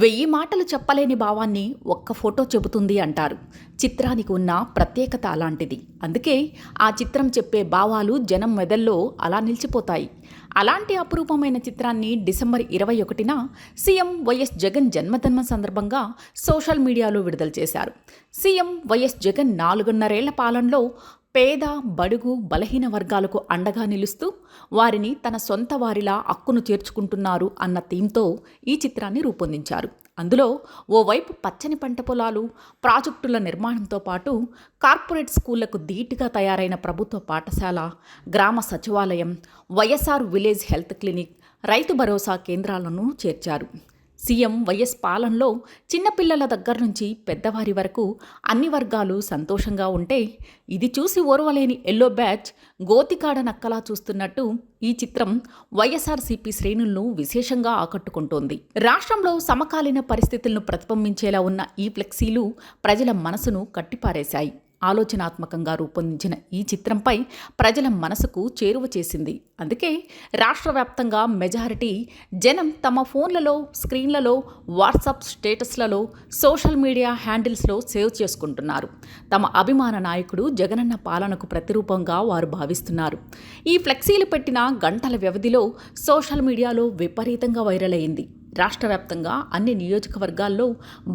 వెయ్యి మాటలు చెప్పలేని భావాన్ని ఒక్క ఫోటో చెబుతుంది అంటారు. చిత్రానికి ఉన్న ప్రత్యేకత అలాంటిది. అందుకే ఆ చిత్రం చెప్పే భావాలు జనం మెదల్లో అలా నిలిచిపోతాయి. అలాంటి అపురూపమైన చిత్రాన్ని డిసెంబర్ ఇరవై ఒకటిన సీఎం వైఎస్ జగన్ జన్మదిన సందర్భంగా సోషల్ మీడియాలో విడుదల చేశారు. సీఎం వైఎస్ జగన్ నాలుగున్నరేళ్ళ పాలనలో పేద బడుగు బలహీన వర్గాలకు అండగా నిలుస్తూ వారిని తన సొంత వారిలా హక్కును చేర్చుకుంటున్నారు అన్న థీమ్తో ఈ చిత్రాన్ని రూపొందించారు. అందులో ఓవైపు పచ్చని పంట పొలాలు ప్రాజెక్టుల నిర్మాణంతో పాటు కార్పొరేట్ స్కూళ్ళకు ధీటుగా తయారైన ప్రభుత్వ పాఠశాల గ్రామ సచివాలయం YSR village health clinic Rythu Bharosa కేంద్రాలను చేర్చారు. సీఎం వైఎస్ పాలనలో చిన్నపిల్లల దగ్గర నుంచి పెద్దవారి వరకు అన్ని వర్గాలు సంతోషంగా ఉంటే ఇది చూసి ఓర్వలేని ఎల్లో బ్యాచ్ గోతికాడ నక్కలా చూస్తున్నట్టు ఈ చిత్రం వైఎస్ఆర్సీపీ శ్రేణులను విశేషంగా ఆకట్టుకుంటోంది. రాష్ట్రంలో సమకాలీన పరిస్థితులను ప్రతిబింబించేలా ఉన్న ఈ ఫ్లెక్సీలు ప్రజల మనసును కట్టిపారేశాయి. ఆలోచనాత్మకంగా రూపొందించిన ఈ చిత్రంపై ప్రజల మనసుకు చేరువ చేసింది. అందుకే రాష్ట్ర వ్యాప్తంగా మెజారిటీ జనం తమ ఫోన్లలో స్క్రీన్లలో వాట్సాప్ స్టేటస్లలో సోషల్ మీడియా హ్యాండిల్స్లో సేవ్ చేసుకుంటున్నారు. తమ అభిమాన నాయకుడు జగనన్న పాలనకు ప్రతిరూపంగా వారు భావిస్తున్నారు. ఈ ఫ్లెక్సీలు పెట్టిన గంటల వ్యవధిలో సోషల్ మీడియాలో విపరీతంగా వైరల్ అయింది. రాష్ట్ర వ్యాప్తంగా అన్ని నియోజకవర్గాల్లో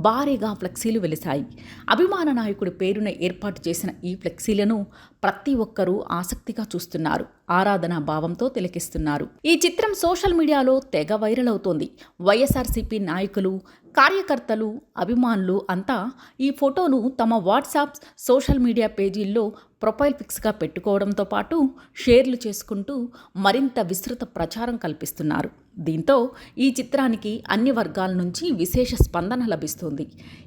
భారీగా ఫ్లెక్సీలు వెలిశాయి. అభిమాన నాయకుడి పేరున ఏర్పాటు చేసిన ఈ ఫ్లెక్సీలను ప్రతి ఒక్కరూ ఆసక్తిగా చూస్తున్నారు. ఆరాధనా భావంతో తిలకిస్తున్నారు. ఈ చిత్రం సోషల్ మీడియాలో తెగ వైరల్ అవుతోంది. వైఎస్ఆర్సీపీ నాయకులు కార్యకర్తలు అభిమానులు అంతా ఈ ఫోటోను తమ వాట్సాప్ సోషల్ మీడియా పేజీల్లో ప్రొఫైల్ పిక్స్గా పెట్టుకోవడంతో పాటు షేర్లు చేసుకుంటూ మరింత విస్తృత ప్రచారం కల్పిస్తున్నారు. దీంతో ఈ చిత్రానికి అన్ని వర్గాల నుంచి విశేష స్పందన లభిస్తుంది.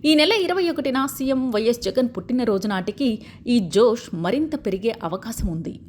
ఈ నెల ఇరవై ఒకటిన సీఎం వైఎస్ జగన్ పుట్టినరోజు నాటికి ఈ జోష్ మరింత పెరిగే అవకాశం ఉంది.